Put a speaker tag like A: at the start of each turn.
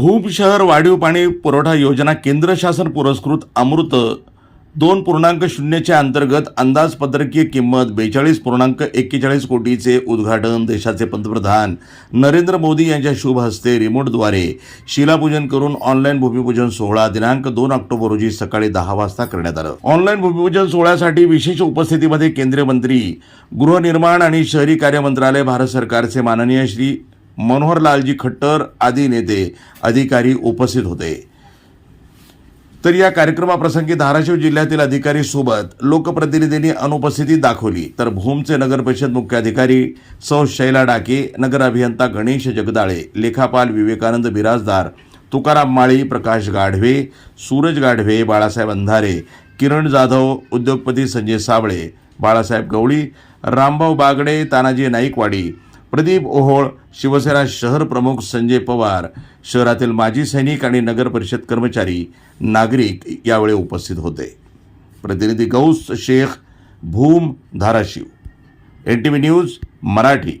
A: भूम शहर वाढीव पाणी पुरवठा योजना केंद्र शासन पुरस्कृत अमृत दोन पूर्णांक शून्यच्या अंतर्गत अंदाजपत्रकीय किंमत बेचाळीस पूर्णांक एक्केचाळीस कोटीचे उद्घाटन देशाचे पंतप्रधान नरेंद्र मोदी यांच्या शुभ हस्ते रिमोटद्वारे शिलापूजन करून ऑनलाईन भूमिपूजन सोहळा दिनांक दोन ऑक्टोबर रोजी सकाळी दहा वाजता करण्यात आलं. ऑनलाईन भूमिपूजन सोहळ्यासाठी विशेष उपस्थितीमध्ये केंद्रीय मंत्री गृहनिर्माण आणि शहरी कार्य मंत्रालय भारत सरकारचे माननीय श्री मनोहरलालजी खट्टर आदी नेते अधिकारी उपस्थित होते. तर या कार्यक्रमाप्रसंगी धाराशिव जिल्ह्यातील अधिकारी सोबत लोकप्रतिनिधींनी अनुपस्थिती दाखवली. तर भूमचे नगर परिषद मुख्याधिकारी सौ शैला डाके नगर अभियंता गणेश जगदाळे लेखापाल विवेकानंद बिराजदार तुकाराम माळी प्रकाश गाढवे सूरज गाढवे बाळासाहेब अंधारे किरण जाधव उद्योगपती संजय साबळे बाळासाहेब गवळी रामभाऊ बागडे तानाजी नाईकवाडी प्रदीप ओहोळ शिवसेना शहर प्रमुख संजय पवार शहरातील माजी सैनिक आणि नगर परिषद कर्मचारी नागरिक यावेळी उपस्थित होते. प्रतिनिधी Gaus Shaikh Bhoom Dharashiv. N T V news Marathi.